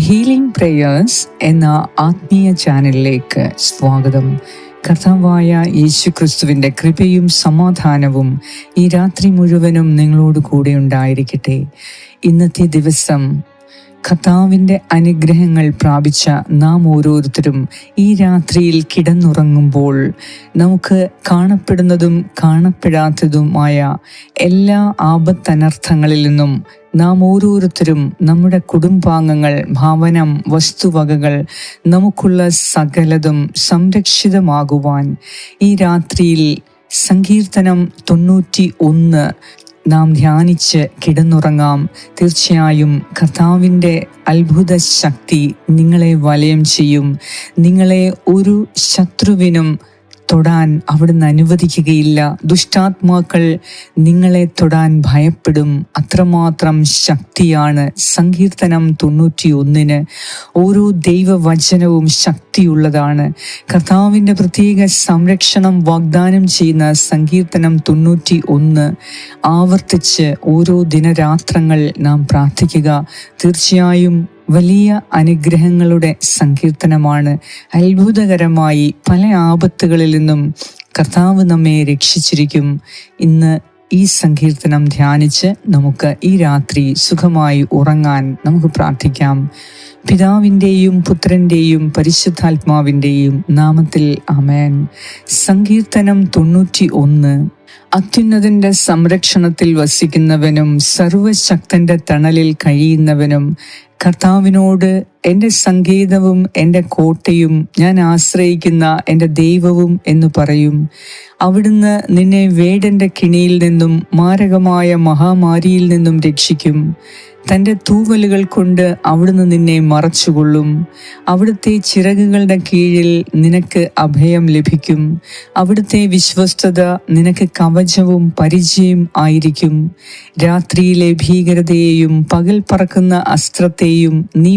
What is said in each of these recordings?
Healing prayers എന്ന ആത്മീയ ചാനലിലേക്ക് സ്വാഗതം. കർത്താവായ യേശു ക്രിസ്തുവിന്റെ കൃപയും സമാധാനവും ഈ രാത്രി മുഴുവനും നിങ്ങളോട് കൂടെ ഉണ്ടായിരിക്കട്ടെ. ഇന്നത്തെ ദിവസം കർത്താവിന്റെ അനുഗ്രഹങ്ങൾ പ്രാപിച്ച നാം ഓരോരുത്തരും ഈ രാത്രിയിൽ കിടന്നുറങ്ങുമ്പോൾ നമുക്ക് കാണപ്പെടുന്നതും കാണപ്പെടാത്തതുമായ എല്ലാ ആപത്തനർത്ഥങ്ങളിൽ നിന്നും നാം ഓരോരുത്തരും നമ്മുടെ കുടുംബാംഗങ്ങൾ ഭവനം വസ്തുവകകൾ നമുക്കുള്ള സകലതും സംരക്ഷിതമാകുവാൻ ഈ രാത്രിയിൽ സങ്കീർത്തനം തൊണ്ണൂറ്റി ഒന്ന് നാം ധ്യാനിച്ച് കിടന്നുറങ്ങാം. തീർച്ചയായും കർത്താവിന്റെ അത്ഭുത ശക്തി നിങ്ങളെ വലയം ചെയ്യും. നിങ്ങളെ ഒരു ശത്രുവിനും തൊടാൻ അവിടുന്ന് അനുവദിക്കുകയില്ല. ദുഷ്ടാത്മാക്കൾ നിങ്ങളെ തൊടാൻ ഭയപ്പെടും. അത്രമാത്രം ശക്തിയാണ് സങ്കീർത്തനം തൊണ്ണൂറ്റി ഒന്നിന് ഓരോ ദൈവവചനവും ശക്തിയുള്ളതാണ്. കർത്താവിന്റെ പ്രത്യേക സംരക്ഷണം വാഗ്ദാനം ചെയ്യുന്ന സങ്കീർത്തനം തൊണ്ണൂറ്റി ഒന്ന് ആവർത്തിച്ച് ഓരോ ദിനരാത്രങ്ങൾ നാം പ്രാർത്ഥിക്കുക. തീർച്ചയായും വലിയ അനുഗ്രഹങ്ങളുടെ സങ്കീർത്തനമാണ്. അത്ഭുതകരമായി പല ആപത്തുകളിൽ നിന്നും കർത്താവ് നമ്മെ രക്ഷിച്ചിരിക്കും. ഇന്ന് ഈ സങ്കീർത്തനം ധ്യാനിച്ച് നമുക്ക് ഈ രാത്രി സുഖമായി ഉറങ്ങാൻ നമുക്ക് പ്രാർത്ഥിക്കാം. പിതാവിന്റെയും പുത്രന്റെയും പരിശുദ്ധാത്മാവിന്റെയും നാമത്തിൽ അമേൻ സങ്കീർത്തനം തൊണ്ണൂറ്റി ഒന്ന് അത്യുന്നതിന്റെ സംരക്ഷണത്തിൽ വസിക്കുന്നവനും സർവശക്തന്റെ തണലിൽ കഴിയുന്നവനും കർത്താവിനോട് എന്റെ സംഗീതവും എന്റെ കോട്ടയും ഞാൻ ആശ്രയിക്കുന്ന എന്റെ ദൈവവും എന്ന് പറയും. അവിടുന്ന് നിന്നെ വേടന്റെ കിണിയിൽ നിന്നും മാരകമായ മഹാമാരിയിൽ നിന്നും രക്ഷിക്കും. തന്റെ തൂവലുകൾ കൊണ്ട് അവിടുന്ന് നിന്നെ മറച്ചുകൊള്ളും. അവിടുത്തെ ചിറകുകളുടെ കീഴിൽ നിനക്ക് അഭയം ലഭിക്കും. അവിടുത്തെ വിശ്വസ്തത നിനക്ക് കവചവും പരിചയം ആയിരിക്കും. രാത്രിയിലെ ഭീകരതയെയും പകൽ പറക്കുന്ന അസ്ത്രത്തെയും നീ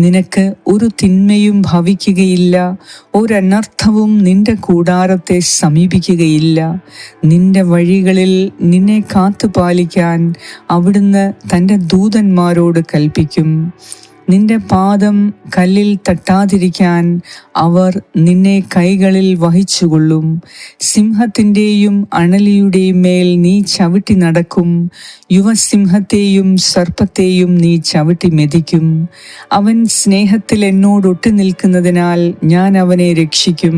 നിനക്ക് ഒരു തിന്മയും ഭവിക്കുകയില്ല ഒരനർത്ഥവും നിന്റെ കൂടാരത്തെ സമീപിക്കുകയില്ല. നിന്റെ വഴികളിൽ നിന്നെ കാത്തു പാലിക്കാൻ അവിടുന്ന് തന്റെ ദൂതന്മാരോട് കൽപ്പിക്കും. നിന്റെ പാദം കല്ലിൽ തട്ടാതിരിക്കാൻ അവർ നിന്നെ കൈകളിൽ വഹിച്ചുകൊള്ളും. സിംഹത്തിന്റെയും അണലിയുടെയും മേൽ നീ ചവിട്ടി നടക്കും. യുവസിംഹത്തെയും സർപ്പത്തെയും നീ ചവിട്ടി മെതിക്കും. അവൻ സ്നേഹത്തിൽ എന്നോടൊട്ടി നിൽക്കുന്നതിനാൽ ഞാൻ അവനെ രക്ഷിക്കും.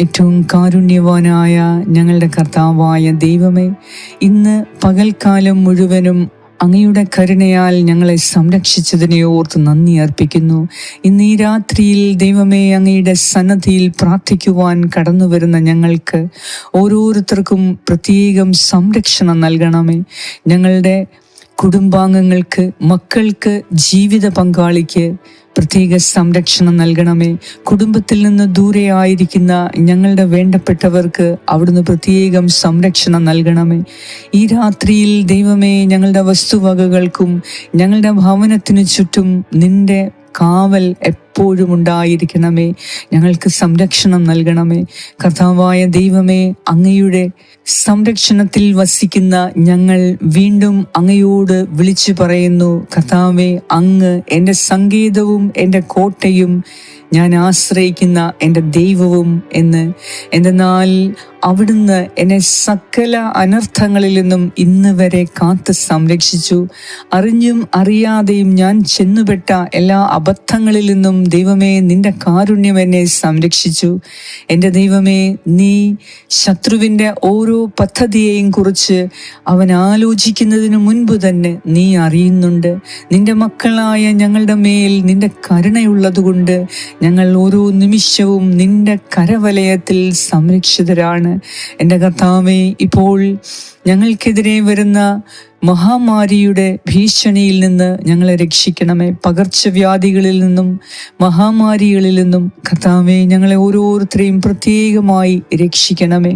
ഏറ്റവും കാരുണ്യവാനായ ഞങ്ങളുടെ കർത്താവായ ദൈവമേ ഇന്ന് പകൽക്കാലം മുഴുവനും അങ്ങയുടെ കരുണയാൽ ഞങ്ങളെ സംരക്ഷിച്ചതിനെ ഓർത്ത് നന്ദി അർപ്പിക്കുന്നു. ഇന്ന് ഈ രാത്രിയിൽ ദൈവമേ അങ്ങയുടെ സന്നദ്ധിയിൽ പ്രാർത്ഥിക്കുവാൻ കടന്നു വരുന്ന ഞങ്ങൾക്ക് ഓരോരുത്തർക്കും പ്രത്യേകം സംരക്ഷണം നൽകണമേ. ഞങ്ങളുടെ കുടുംബാംഗങ്ങൾക്ക് മക്കൾക്ക് ജീവിത പങ്കാളിക്ക് പ്രത്യേക സംരക്ഷണം നൽകണമേ. കുടുംബത്തിൽ നിന്ന് ദൂരെ ആയിരിക്കുന്ന ഞങ്ങളുടെ വേണ്ടപ്പെട്ടവർക്ക് അവിടുന്ന് പ്രത്യേകം സംരക്ഷണം നൽകണമേ. ഈ രാത്രിയിൽ ദൈവമേ ഞങ്ങളുടെ വസ്തുവകകൾക്കും ഞങ്ങളുടെ ഭവനത്തിനു ചുറ്റും നിന്റെ കാവൽ എപ്പോഴും ഉണ്ടായിരിക്കണമേ. ഞങ്ങൾക്ക് സംരക്ഷണം നൽകണമേ. കർത്താവായ ദൈവമേ അങ്ങയുടെ സംരക്ഷണത്തിൽ വസിക്കുന്ന ഞങ്ങൾ വീണ്ടും അങ്ങയോട് വിളിച്ചു പറയുന്നു കർത്താവെ അങ്ങ് എന്റെ സംഗീതവും എന്റെ കോട്ടയും ഞാൻ ആശ്രയിക്കുന്ന എന്റെ ദൈവവും എന്ന്. എന്തെന്നാൽ അവിടുന്ന് എന്നെ സകല അനർത്ഥങ്ങളിൽ നിന്നും ഇന്ന് വരെ കാത്ത് സംരക്ഷിച്ചു. അറിഞ്ഞും അറിയാതെയും ഞാൻ ചെന്നുപെട്ട എല്ലാ അബദ്ധങ്ങളിൽ നിന്നും ദൈവമേ നിന്റെ കാരുണ്യം എന്നെ സംരക്ഷിച്ചു. എന്റെ ദൈവമേ നീ ശത്രുവിന്റെ ഓരോ പദ്ധതിയെയും കുറിച്ച് അവൻ ആലോചിക്കുന്നതിന് മുൻപ് തന്നെ നീ അറിയുന്നുണ്ട്. നിന്റെ മക്കളായ ഞങ്ങളുടെ മേൽ നിന്റെ കരുണയുള്ളതുകൊണ്ട് ഞങ്ങൾ ഓരോ നിമിഷവും നിന്റെ കരവലയത്തിൽ സംരക്ഷിതരാണ്. എന്റെ കർത്താവെ ഇപ്പോൾ ഞങ്ങൾക്കെതിരെ വരുന്ന മഹാമാരിയുടെ ഭീഷണിയിൽ നിന്ന് ഞങ്ങളെ രക്ഷിക്കണമേ. പകർച്ചവ്യാധികളിൽ നിന്നും മഹാമാരികളിൽ നിന്നും കർത്താവെ ഞങ്ങളെ ഓരോരുത്തരെയും പ്രത്യേകമായി രക്ഷിക്കണമേ.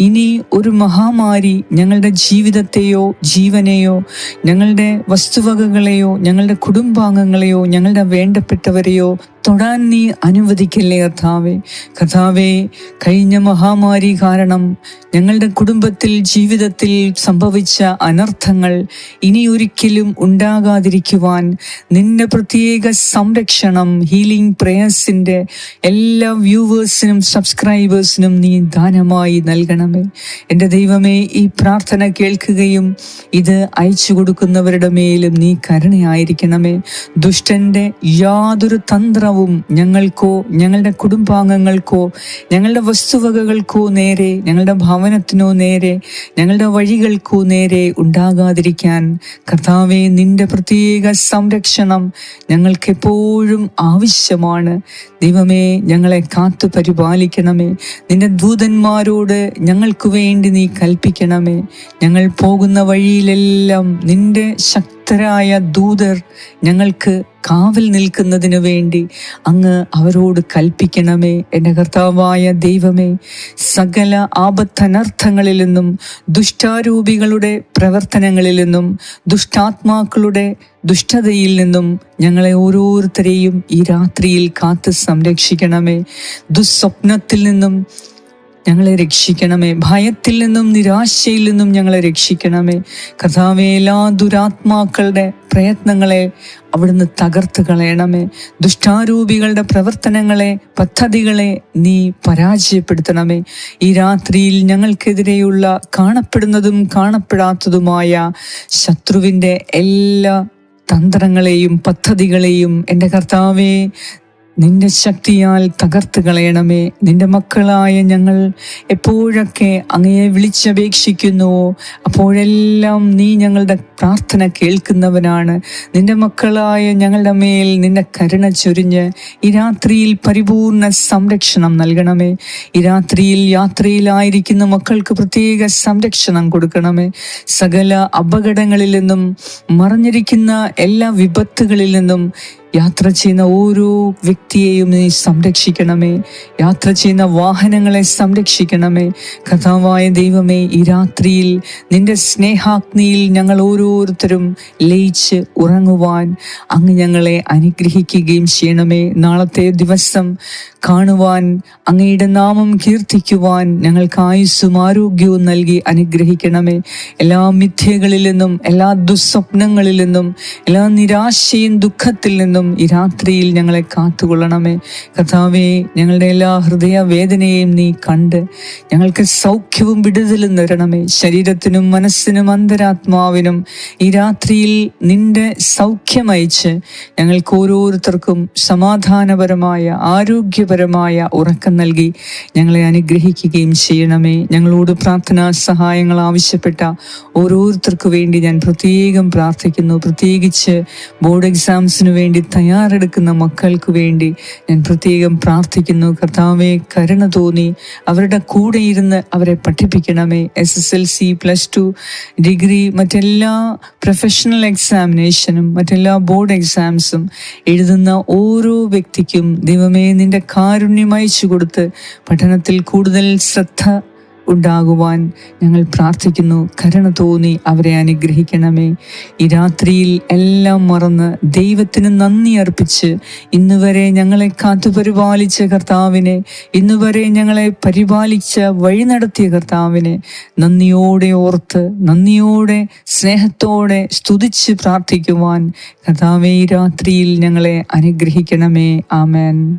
ഇനി ഒരു മഹാമാരി ഞങ്ങളുടെ ജീവിതത്തെയോ ജീവനെയോ ഞങ്ങളുടെ വസ്തുവകകളെയോ ഞങ്ങളുടെ കുടുംബാംഗങ്ങളെയോ ഞങ്ങളുടെ വേണ്ടപ്പെട്ടവരെയോ തൊടാൻ നീ അനുവദിക്കല്ലേ കർത്താവെ. കർത്താവെ കഴിഞ്ഞ മഹാമാരി കാരണം ഞങ്ങളുടെ കുടുംബത്തിൽ ജീവിതത്തിൽ സംഭവിച്ച അനർത്ഥങ്ങൾ ഇനി ഒരിക്കലും ഉണ്ടാകാതിരിക്കുവാൻ നിന്റെ പ്രത്യേക സംരക്ഷണം ഹീലിംഗ് പ്രേയേഴ്സിന്റെ എല്ലാ വ്യൂവേഴ്സിനും സബ്സ്ക്രൈബേഴ്സിനും നീ ദാനമായി നൽകണമേ. എന്റെ ദൈവമേ ഈ പ്രാർത്ഥന കേൾക്കുകയും ഇത് അയച്ചു കൊടുക്കുന്നവരുടെ മേലും നീ കരുണയായിരിക്കണമേ. ദുഷ്ടന്റെ യാതൊരു തന്ത്രവും ഞങ്ങൾക്കോ ഞങ്ങളുടെ കുടുംബാംഗങ്ങൾക്കോ ഞങ്ങളുടെ വസ്തുവകകൾക്കോ നേരെ ഞങ്ങളുടെ ഭവനത്തിനോ നേരെ ഞങ്ങളുടെ വഴികൾക്കോ നേരെ ഉണ്ടാകാതിരിക്കാൻ കർത്താവെ നിന്റെ പ്രത്യേക സംരക്ഷണം ഞങ്ങൾക്ക് എപ്പോഴും ആവശ്യമാണ്. ദൈവമേ ഞങ്ങളെ കാത്തു പരിപാലിക്കണമേ. നിന്റെ ദൂതന്മാരോട് ഞങ്ങൾക്ക് വേണ്ടി നീ കൽപ്പിക്കണമേ. ഞങ്ങൾ പോകുന്ന വഴിയിലെല്ലാം നിന്റെ ശക്തരായ ദൂതർ ഞങ്ങൾക്ക് കാവൽ നിൽക്കുന്നതിന് വേണ്ടി അങ്ങ് അവരോട് കൽപ്പിക്കണമേ എന്റെ കർത്താവായ ദൈവമേ. സകല ആപത്തനർത്ഥങ്ങളിൽ നിന്നും ദുഷ്ടാരൂപികളുടെ പ്രവർത്തനങ്ങളിൽ നിന്നും ദുഷ്ടാത്മാക്കളുടെ ദുഷ്ടതയിൽ നിന്നും ഞങ്ങളെ ഓരോരുത്തരെയും ഈ രാത്രിയിൽ കാത്ത് സംരക്ഷിക്കണമേ. ദുസ്വപ്നത്തിൽ നിന്നും ഞങ്ങളെ രക്ഷിക്കണമേ. ഭയത്തിൽ നിന്നും നിരാശയിൽ നിന്നും ഞങ്ങളെ രക്ഷിക്കണമേ. കർത്താവെ എല്ലാ ദുരാത്മാക്കളുടെ പ്രയത്നങ്ങളെ അവിടുന്ന് തകർത്ത് കളയണമേ. ദുഷ്ടാരൂപികളുടെ പ്രവർത്തനങ്ങളെ പദ്ധതികളെ നീ പരാജയപ്പെടുത്തണമേ. ഈ രാത്രിയിൽ ഞങ്ങൾക്കെതിരെയുള്ള കാണപ്പെടുന്നതും കാണപ്പെടാത്തതുമായ ശത്രുവിന്റെ എല്ലാ തന്ത്രങ്ങളെയും പദ്ധതികളെയും എന്റെ കർത്താവെ നിന്റെ ശക്തിയാൽ തകർത്ത് കളയണമേ. നിന്റെ മക്കളായ ഞങ്ങൾ എപ്പോഴൊക്കെ അങ്ങയെ വിളിച്ചപേക്ഷിക്കുന്നുവോ അപ്പോഴെല്ലാം നീ ഞങ്ങളുടെ പ്രാർത്ഥന കേൾക്കുന്നവനാണ്. നിന്റെ മക്കളായ ഞങ്ങളുടെ മേൽ നിന്റെ കരുണ ചൊരിഞ്ഞ് ഈ രാത്രിയിൽ പരിപൂർണ സംരക്ഷണം നൽകണമേ. ഈ രാത്രിയിൽ യാത്രയിലായിരിക്കുന്ന മക്കൾക്ക് പ്രത്യേക സംരക്ഷണം കൊടുക്കണമേ. സകല അപകടങ്ങളിൽ നിന്നും മറഞ്ഞിരിക്കുന്ന എല്ലാ വിപത്തുകളിൽ നിന്നും യാത്ര ചെയ്യുന്ന ഓരോ വ്യക്തിയെയും നീ സംരക്ഷിക്കണമേ. യാത്ര ചെയ്യുന്ന വാഹനങ്ങളെ സംരക്ഷിക്കണമേ. കഥാവായ ദൈവമേ ഈ രാത്രിയിൽ നിന്റെ സ്നേഹാഗ്നിയിൽ ഞങ്ങൾ ഓരോരുത്തരും ലയിച്ച് ഉറങ്ങുവാൻ അങ്ങ് ഞങ്ങളെ അനുഗ്രഹിക്കുകയും ചെയ്യണമേ. നാളത്തെ ദിവസം കാണുവാൻ അങ്ങയുടെ നാമം കീർത്തിക്കുവാൻ ഞങ്ങൾക്ക് ആയുസ്സും ആരോഗ്യവും നൽകി അനുഗ്രഹിക്കണമേ. എല്ലാ മിഥ്യകളിൽ നിന്നും എല്ലാ ദുസ്വപ്നങ്ങളിൽ നിന്നും എല്ലാ നിരാശയും ദുഃഖത്തിൽ നിന്നും ഈ രാത്രിയിൽ ഞങ്ങളെ കാത്തുകൊള്ളണമേ. കഥാവേ ഞങ്ങളുടെ എല്ലാ ഹൃദയ വേദനയെയും നീ കണ്ട് ഞങ്ങൾക്ക് സൗഖ്യവും വിടുതലും തരണമേ. ശരീരത്തിനും മനസ്സിനും അന്തരാത്മാവിനും ഈ രാത്രിയിൽ നിന്റെ സൗഖ്യമയച്ച് ഞങ്ങൾക്ക് ഓരോരുത്തർക്കും സമാധാനപരമായ ആരോഗ്യപരമായ ഉറക്കം നൽകി ഞങ്ങളെ അനുഗ്രഹിക്കുകയും ചെയ്യണമേ. ഞങ്ങളോട് പ്രാർത്ഥനാ സഹായങ്ങൾ ആവശ്യപ്പെട്ട ഓരോരുത്തർക്കു വേണ്ടി ഞാൻ പ്രത്യേകം പ്രാർത്ഥിക്കുന്നു. പ്രത്യേകിച്ച് ബോർഡ് എക്സാംസിന് വേണ്ടി തയ്യാറെടുക്കുന്ന മക്കൾക്ക് വേണ്ടി ഞാൻ പ്രത്യേകം പ്രാർത്ഥിക്കുന്നു. കർത്താവെ കരുണ തോന്നി. അവരുടെ കൂടെ ഇരുന്ന് അവരെ പഠിപ്പിക്കണമേ. S S L C plus two degree മറ്റെല്ലാ പ്രൊഫഷണൽ എക്സാമിനേഷനും മറ്റെല്ലാ ബോർഡ് എക്സാംസും എഴുതുന്ന ഓരോ വ്യക്തിക്കും ദൈവമേ നിന്റെ കാരുണ്യം അയച്ചു കൊടുത്ത് പഠനത്തിൽ കൂടുതൽ ശ്രദ്ധ ഉണ്ടാകുവാൻ ഞങ്ങൾ പ്രാർത്ഥിക്കുന്നു. കരുണ തോന്നി അവരെ അനുഗ്രഹിക്കണമേ. ഈ രാത്രിയിൽ എല്ലാം മറന്ന് ദൈവത്തിന് നന്ദി അർപ്പിച്ച് ഇന്നുവരെ ഞങ്ങളെ കാത്തുപരിപാലിച്ച കർത്താവിനെ ഇന്നുവരെ ഞങ്ങളെ പരിപാലിച്ച വഴി നടത്തിയ കർത്താവിനെ നന്ദിയോടെ ഓർത്ത് നന്ദിയോടെ സ്നേഹത്തോടെ സ്തുതിച്ച് പ്രാർത്ഥിക്കുവാൻ കർത്താവെ ഈ രാത്രിയിൽ ഞങ്ങളെ അനുഗ്രഹിക്കണമേ. ആമേൻ.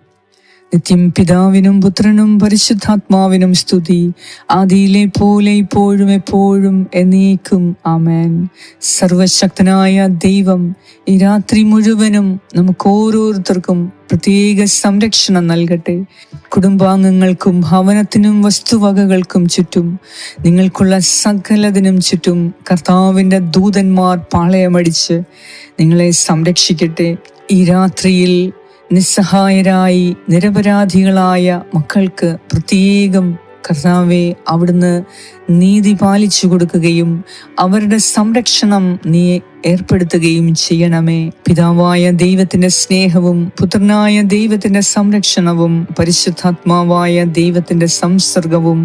നിത്യം പിതാവിനും പുത്രനും പരിശുദ്ധാത്മാവിനും സ്തുതി. ആദിയിലെ പോലെ ഇപ്പോഴും എപ്പോഴും എന്നേക്കും. ആമേൻ. സർവശക്തനായ ദൈവം ഈ രാത്രി മുഴുവനും നമുക്ക് ഓരോരുത്തർക്കും പ്രത്യേക സംരക്ഷണം നൽകട്ടെ. കുടുംബാംഗങ്ങൾക്കും ഭവനത്തിനും വസ്തുവകകൾക്കും ചുറ്റും നിങ്ങൾക്കുള്ള സകലതിനും ചുറ്റും കർത്താവിന്റെ ദൂതന്മാർ പാളയമടിച്ച് നിങ്ങളെ സംരക്ഷിക്കട്ടെ. ഈ രാത്രിയിൽ നിസ്സഹായരായി നിരപരാധികളായ മക്കൾക്ക് പ്രത്യേകം കർത്താവെ അവിടുന്ന് നീതി പാലിച്ചു കൊടുക്കുകയും അവരുടെ സംരക്ഷണം നീ ഏർപ്പെടുത്തുകയും ചെയ്യണമേ. പിതാവായ ദൈവത്തിന്റെ സ്നേഹവും പുത്രനായ ദൈവത്തിന്റെ സംരക്ഷണവും പരിശുദ്ധാത്മാവായ ദൈവത്തിന്റെ സംസർഗവും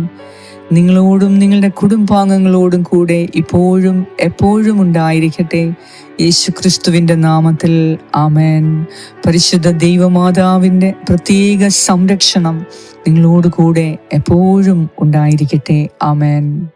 നിങ്ങളോടും നിങ്ങളുടെ കുടുംബാംഗങ്ങളോടും കൂടെ ഇപ്പോഴും എപ്പോഴും ഉണ്ടായിരിക്കട്ടെ. യേശു ക്രിസ്തുവിന്റെ നാമത്തിൽ ആമേൻ. പരിശുദ്ധ ദൈവമാതാവിന്റെ പ്രത്യേക സംരക്ഷണം നിങ്ങളോട് കൂടെ എപ്പോഴും ഉണ്ടായിരിക്കട്ടെ. ആമേൻ.